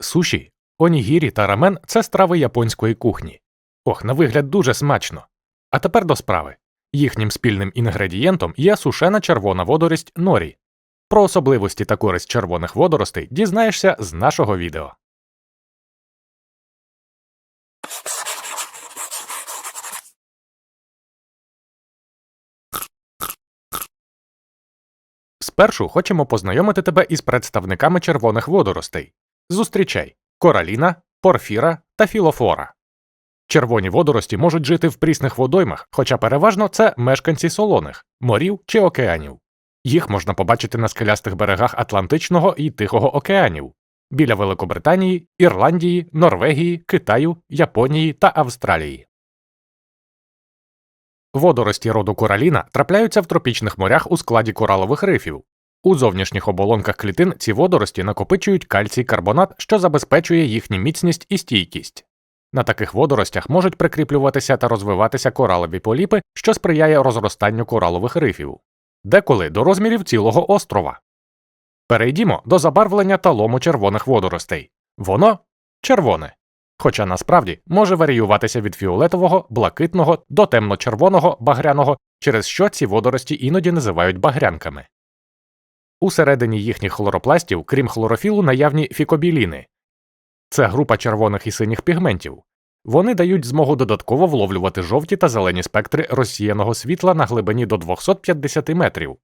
Суші, онігірі та рамен це страви японської кухні. Ох, на вигляд дуже смачно. А тепер до справи. Їхнім спільним інгредієнтом є сушена червона водорість норі. Про особливості та користь червоних водоростей дізнаєшся з нашого відео. Спершу хочемо познайомити тебе із представниками червоних водоростей. Зустрічай кораліна, порфіра та філофора. Червоні водорості можуть жити в прісних водоймах, хоча переважно це мешканці солоних, морів чи океанів. Їх можна побачити на скелястих берегах Атлантичного і Тихого океанів біля Великобританії, Ірландії, Норвегії, Китаю, Японії та Австралії. Водорості роду кораліна трапляються в тропічних морях у складі коралових рифів. У зовнішніх оболонках клітин ці водорості накопичують кальцій карбонат, що забезпечує їхню міцність і стійкість. На таких водоростях можуть прикріплюватися та розвиватися коралові поліпи, що сприяє розростанню коралових рифів, деколи до розмірів цілого острова. Перейдімо до забарвлення та лому червоних водоростей. Воно червоне, хоча насправді може варіюватися від фіолетового, блакитного до темно-червоного багряного, через що ці водорості іноді називають багрянками. Усередині їхніх хлоропластів, крім хлорофілу, наявні фікобіліни. Це група червоних і синіх пігментів. Вони дають змогу додатково вловлювати жовті та зелені спектри розсіяного світла на глибині до 250 метрів.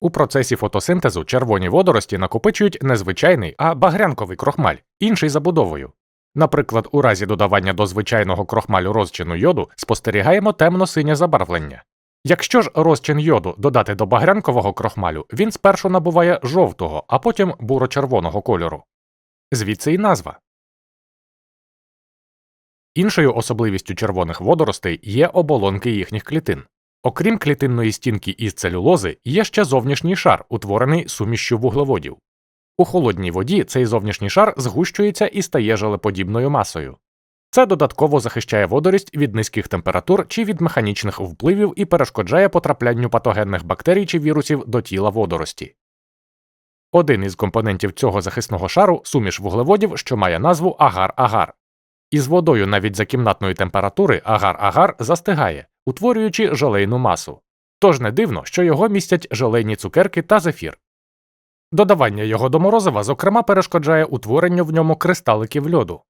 У процесі фотосинтезу червоні водорості накопичують не звичайний, а багрянковий крохмаль, інший забудовою. Наприклад, у разі додавання до звичайного крохмалю розчину йоду спостерігаємо темно-синє забарвлення. Якщо ж розчин йоду додати до багрянкового крохмалю, він спершу набуває жовтого, а потім буро-червоного кольору. Звідси й назва. Іншою особливістю червоних водоростей є оболонки їхніх клітин. Окрім клітинної стінки із целюлози, є ще зовнішній шар, утворений сумішчю вуглеводів. У холодній воді цей зовнішній шар згущується і стає желеподібною масою. Це додатково захищає водорість від низьких температур чи від механічних впливів і перешкоджає потраплянню патогенних бактерій чи вірусів до тіла водорості. Один із компонентів цього захисного шару суміш вуглеводів, що має назву агар-агар. Із водою навіть за кімнатної температури агар-агар застигає, утворюючи желейну масу. Тож не дивно, що його містять желейні цукерки та зефір. Додавання його до морозива, зокрема, перешкоджає утворенню в ньому кристаликів льоду.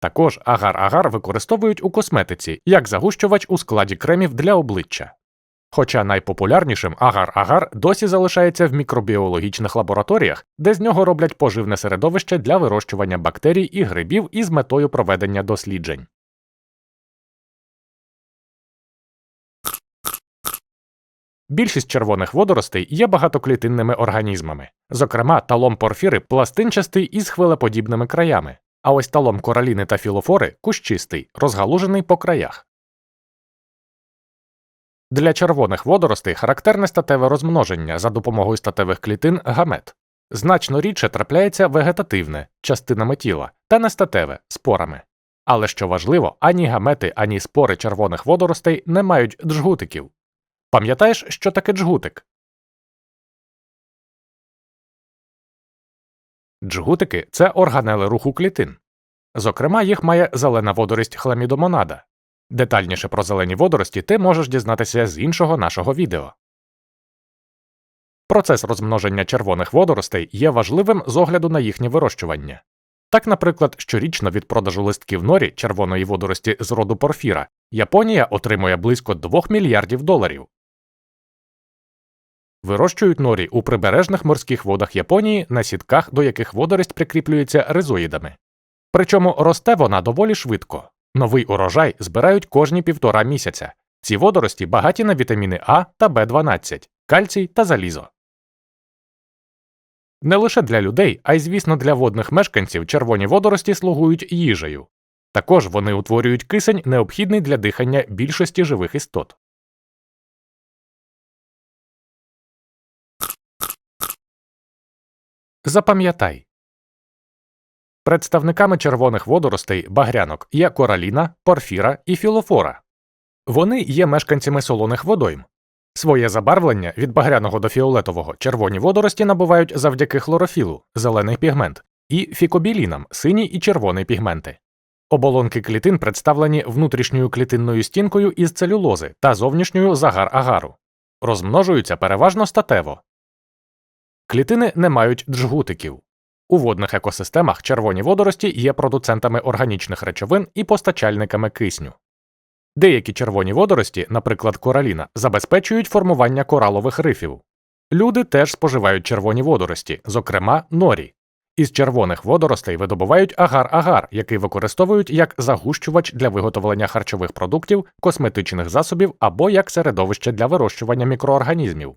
Також агар-агар використовують у косметиці як загущувач у складі кремів для обличчя. Хоча найпопулярнішим агар-агар досі залишається в мікробіологічних лабораторіях, де з нього роблять поживне середовище для вирощування бактерій і грибів із метою проведення досліджень. Більшість червоних водоростей є багатоклітинними організмами. Зокрема, талом порфіри пластинчастий із хвилеподібними краями, а ось талом кораліни та філофори кущистий, розгалужений по краях. Для червоних водоростей характерне статеве розмноження за допомогою статевих клітин гамет. Значно рідше трапляється вегетативне частинами тіла та нестатеве спорами. Але що важливо, ані гамети, ані спори червоних водоростей не мають джгутиків. Пам'ятаєш, що таке джгутик? Джгутики це органели руху клітин. Зокрема, їх має зелена водорість хламідомонада. Детальніше про зелені водорості ти можеш дізнатися з іншого нашого відео. Процес розмноження червоних водоростей є важливим з огляду на їхнє вирощування. Так, наприклад, щорічно від продажу листків норі червоної водорості з роду порфіра Японія отримує близько 2 мільярдів доларів. Вирощують норі у прибережних морських водах Японії на сітках, до яких водорість прикріплюється ризоїдами. Причому росте вона доволі швидко. Новий урожай збирають кожні півтора місяця. Ці водорості багаті на вітаміни А та В12, кальцій та залізо. Не лише для людей, а й, звісно, для водних мешканців червоні водорості слугують їжею. Також вони утворюють кисень, необхідний для дихання більшості живих істот. Запам'ятай Представниками червоних водоростей багрянок є кораліна, порфіра і філофора. Вони є мешканцями солоних водойм. Своє забарвлення від багряного до фіолетового червоні водорості набувають завдяки хлорофілу, зелений пігмент, і фікобілінам, синій і червоний пігменти. Оболонки клітин представлені внутрішньою клітинною стінкою із целюлози та зовнішньою загар-агару. Розмножуються переважно статево. Клітини не мають джгутиків. У водних екосистемах червоні водорості є продуцентами органічних речовин і постачальниками кисню. Деякі червоні водорості, наприклад, кораліна, забезпечують формування коралових рифів. Люди теж споживають червоні водорості, зокрема норі. Із червоних водоростей видобувають агар-агар, який використовують як загущувач для виготовлення харчових продуктів, косметичних засобів або як середовище для вирощування мікроорганізмів.